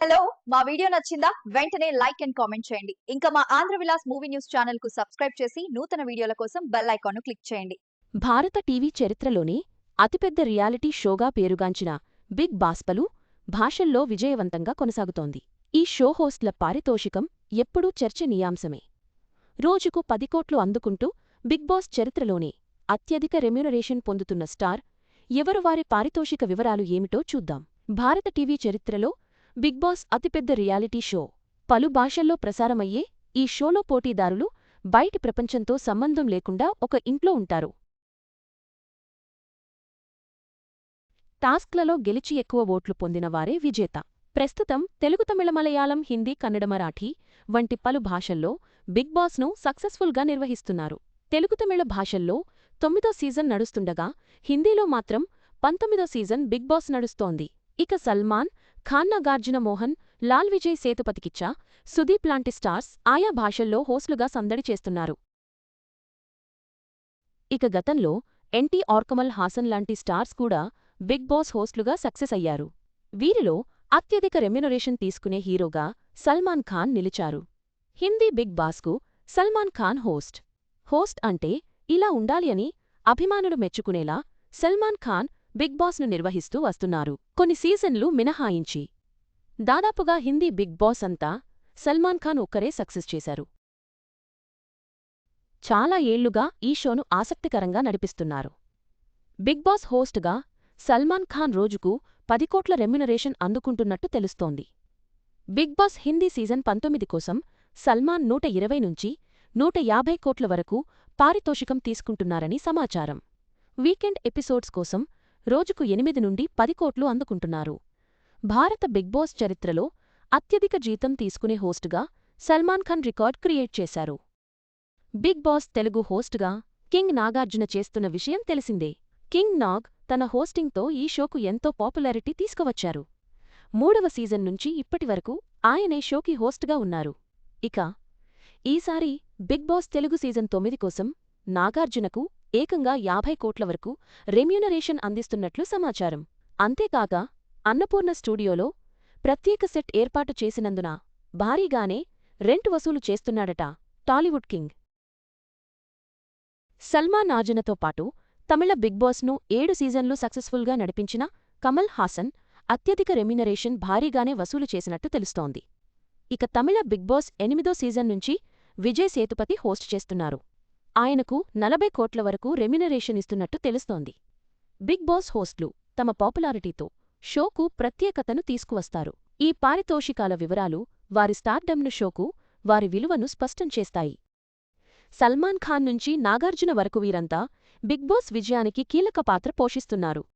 Hello మా video నచ్చిందా? వెంటనే లైక్ అండ్ కామెంట్ చేయండి. ఇంకా మా ఆంధ్ర విలాస్ మూవీ న్యూస్ ఛానల్కు సబ్స్క్రైబ్ చేసి నూతన వీడియోల కోసం బెల్ ఐకాన్ క్లిక్ చేయండి. భారత టీవీ చరిత్రలోనే అతిపెద్ద రియాలిటీ షోగా పేరుగాంచిన బిగ్ బాస్పలు భాషల్లో విజయవంతంగా కొనసాగుతోంది. ఈ షో హోస్ట్ల పారితోషికం ఎప్పుడూ చర్చనీయాంశమే. రోజుకు పది కోట్లు అందుకుంటూ బిగ్ బాస్ చరిత్రలోనే అత్యధిక రెమ్యునరేషన్ పొందుతున్న స్టార్ ఎవరు వారి పారితోషిక వివరాలు ఏమిటో చూద్దాం. భారత టీవీ చరిత్రలో బిగ్ బాస్ అతిపెద్ద రియాలిటీ షో. పలు భాషల్లో ప్రసారమయ్యే ఈ షోలో పోటీదారులు బయటి ప్రపంచంతో సంబంధం లేకుండా ఒక ఇంట్లో ఉంటారు. టాస్క్లలో గెలిచి ఎక్కువ ఓట్లు పొందినవారే విజేత. ప్రస్తుతం తెలుగు తమిళ మలయాళం హిందీ కన్నడ మరాఠీ వంటి పలు భాషల్లో బిగ్ బాస్ను సక్సెస్ఫుల్గా నిర్వహిస్తున్నారు. తెలుగు తమిళ భాషల్లో తొమ్మిదో సీజన్ నడుస్తుండగా హిందీలో మాత్రం పంతొమ్మిదో సీజన్ బిగ్ బాస్ నడుస్తోంది. ఇక సల్మాన్ ఖాన్నాగార్జున మోహన్ లాల్ విజయ్ సేతుపతికిచ్చా సుదీప్ లాంటి స్టార్స్ ఆయా భాషల్లో హోస్లుగా సందడి చేస్తున్నారు. ఇక గతంలో ఎన్టీ ఆర్కమల్ హాసన్ లాంటి స్టార్స్ కూడా బిగ్ బాస్ హోస్ట్లుగా సక్సెస్ అయ్యారు. వీరిలో అత్యధిక రెమ్యునరేషన్ తీసుకునే హీరోగా సల్మాన్ ఖాన్ నిలిచారు. హిందీ బిగ్ బాస్కు సల్మాన్ ఖాన్ హోస్ట్. హోస్ట్ అంటే ఇలా ఉండాలి అని అభిమానులు మెచ్చుకునేలా సల్మాన్ ఖాన్ బిగ్ బాస్ను నిర్వహిస్తూ వస్తున్నారు. కొన్ని సీజన్లు మినహాయించి. దాదాపుగా హిందీ బిగ్ బాస్ అంతా సల్మాన్ ఖాన్ ఒక్కరే సక్సెస్ చేశారు. చాలా ఏళ్ళుగా ఈ షోను ఆసక్తికరంగా నడిపిస్తున్నారు. బిగ్ బాస్ హోస్ట్గా సల్మాన్ ఖాన్ రోజుకు పది కోట్ల రెమ్యునరేషన్ అందుకుంటున్నట్టు తెలుస్తోంది. బిగ్ బాస్ హిందీ సీజన్ పంతొమ్మిది కోసం సల్మాన్ నూట ఇరవై నుంచి నూట యాభై కోట్ల వరకు పారితోషికం తీసుకుంటున్నారని సమాచారం. వీకెండ్ ఎపిసోడ్స్ కోసం రోజుకు ఎనిమిది నుండి పది కోట్లు అందుకుంటున్నారు. భారత బిగ్ బాస్ చరిత్రలో అత్యధిక జీతం తీసుకునే హోస్టుగా సల్మాన్ ఖాన్ రికార్డ్ క్రియేట్ చేశారు. బిగ్ బాస్ తెలుగు హోస్ట్గా కింగ్ నాగార్జున చేస్తున్న విషయం తెలిసిందే. కింగ్ నాగ్ తన హోస్టింగ్తో ఈ షోకు ఎంతో పాపులారిటీ తీసుకువచ్చారు. మూడవ సీజన్ నుంచి ఇప్పటివరకు ఆయనే షోకి హోస్ట్గా ఉన్నారు. ఇక ఈసారి బిగ్ బాస్ తెలుగు సీజన్ తొమ్మిది కోసం నాగార్జునకు ఏకంగా యాభై కోట్ల వరకు రెమ్యూనరేషన్ అందిస్తున్నట్లు సమాచారం. అంతేకాక అన్నపూర్ణ స్టూడియోలో ప్రత్యేక సెట్ ఏర్పాటు చేసినందున భారీగానే రెంట్ వసూలు చేస్తున్నాడట టాలీవుడ్ కింగ్. సల్మాన్ ఆజనతో పాటు తమిళ బిగ్ బాస్ను ఏడు సీజన్లు సక్సెస్ఫుల్గా నడిపించిన కమల్ హాసన్ అత్యధిక రెమ్యునరేషన్ భారీగానే వసూలు చేసినట్టు తెలుస్తోంది. ఇక తమిళ బిగ్ బాస్ ఎనిమిదో సీజన్ నుంచి విజయ్ సేతుపతి హోస్ట్ చేస్తున్నారు. ఆయనకు నలభై కోట్ల వరకు రెమ్యునరేషన్ ఇస్తున్నట్టు తెలుస్తోంది. బిగ్ బాస్ హోస్ట్లు తమ పాపులారిటీతో షోకు ప్రత్యేకతను తీసుకువస్తారు. ఈ పారితోషికాల వివరాలు వారి స్టార్డమ్ను షోకు వారి విలువను స్పష్టం చేస్తాయి. సల్మాన్ ఖాన్ నుంచి నాగార్జున వరకు వీరంతా బిగ్ బాస్ విజయానికి కీలక పాత్ర పోషిస్తున్నారు.